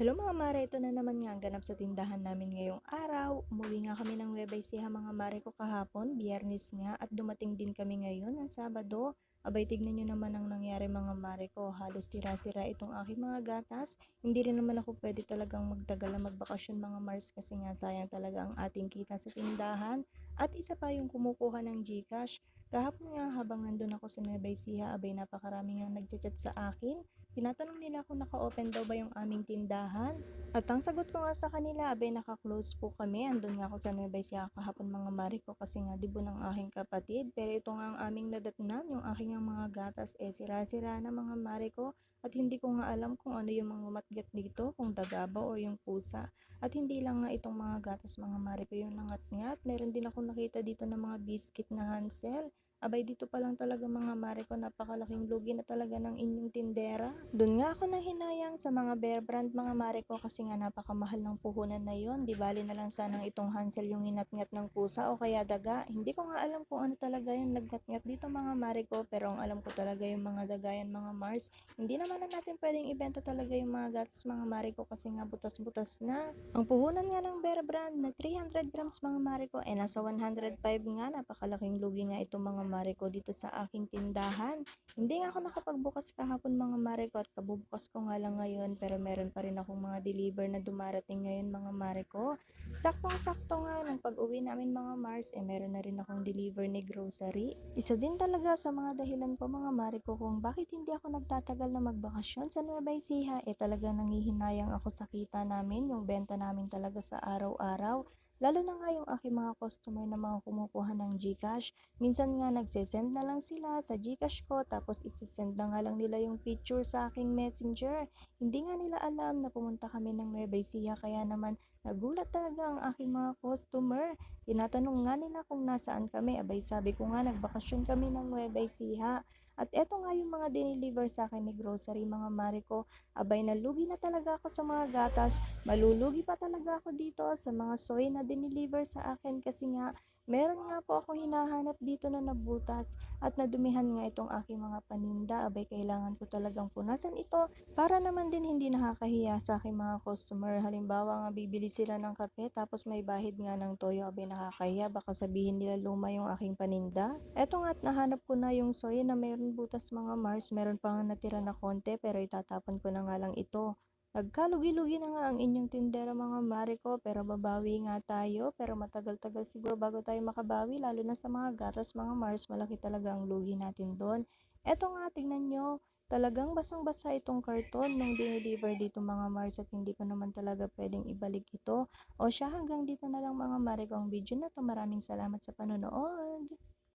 Hello mga mare, ito na naman nga ang ganap sa tindahan namin ngayong araw. Umuwi nga kami ng Nueva Ecija mga mare ko kahapon, biyernes nga at dumating din kami ngayon ng Sabado. Abay tignan nyo naman ang nangyari mga mare ko, halos sira-sira itong aking mga gatas. Hindi rin naman ako pwede talagang magtagal na magbakasyon mga Mars kasi nga sayang talaga ang ating kita sa tindahan. At isa pa yung kumukuha ng Gcash. Kahapon nga habang nandun ako sa Nueva Ecija, abay napakarami nga nagchat sa akin. Tinatanong nila kung naka-open daw ba yung aming tindahan. At ang sagot ko nga sa kanila, abay naka-close po kami. Andun nga ako sa Nueva Ecija kahapon mga mari ko kasi nga dibo ng aking kapatid. Pero ito nga ang aming nadatnan, yung aking mga gatas eh sira-sira na mga mari ko. At hindi ko nga alam kung ano yung mga matgat dito, kung daga ba o yung pusa. At hindi lang nga itong mga gatas mga mari ko yung nangat-ngat. Meron din ako nakita dito ng mga biscuit na Hansel. Abay dito pa lang talaga mga mare ko, napakalaking lugi na talaga ng inyong tindera. Doon nga ako nang hinayang sa mga bear brand mga mare ko kasi nga napakamahal ng puhunan na yon. Di bali na lang sanang itong Hansel yung inat-ngat ng pusa o kaya daga. Hindi ko nga alam kung ano talaga yung nagngat-ngat dito mga mare ko pero ang alam ko talaga yung mga dagayan mga Mars. Hindi naman na natin pwedeng ibenta talaga yung mga gatas mga mare ko kasi nga butas-butas na. Ang puhunan nga ng bear brand na 300 grams mga mare ko ay nasa 105 nga. Napakalaking lugi nga itong mga mare ko dito sa aking tindahan. Hindi nga ako nakapagbukas kahapon mga mare ko at kabubukas ko nga lang ngayon pero meron pa rin akong mga deliver na dumarating ngayon mga mare ko. Saktong-sakto nga nung pag-uwi namin mga Mars eh meron na rin akong deliver ni grocery. Isa din talaga sa mga dahilan ko mga mare ko kung bakit hindi ako nagtatagal na magbakasyon sa Nueva Ecija eh talaga nangihinayang ako sa kita namin, yung benta namin talaga sa araw-araw. Lalo na nga yung aking mga customer na mga kumukuha ng Gcash. Minsan nga nagsesend na lang sila sa Gcash ko tapos isesend na nga lang nila yung picture sa aking messenger. Hindi nga nila alam na pumunta kami ng Nueva Ecija kaya naman nagulat talaga ang aking mga customer. Tinatanong nga nila kung nasaan kami. Abay sabi ko nga nagbakasyon kami ng Nueva Ecija. At eto nga yung mga diniliver sa akin ni grocery mga mare ko. Abay nalugi na talaga ako sa mga gatas. Malulugi pa talaga ako dito sa mga soy na diniliver sa akin kasi nga meron nga po akong hinahanap dito na nabutas at nadumihan nga itong aking mga paninda. Abay kailangan ko talagang punasan ito para naman din hindi nakakahiya sa aking mga customer. Halimbawa nga bibili sila ng kape tapos may bahid nga ng toyo. Abay nakakahiya baka sabihin nila luma yung aking paninda. Eto nga at nahanap ko na yung soy na meron butas mga Mars. Meron pa nga natira na konti pero itatapon ko na nga lang ito. Nagkalugi-lugi na nga ang inyong tindera mga mare ko pero babawi nga tayo pero matagal-tagal siguro bago tayo makabawi lalo na sa mga gatas mga Mars malaki talaga ang lugi natin doon. Eto nga tingnan nyo talagang basang-basa itong karton nung dinideliver dito mga Mars at hindi ko naman talaga pwedeng ibalik ito. O siya hanggang dito na lang mga mare ko ang video na to. Maraming salamat sa panonood.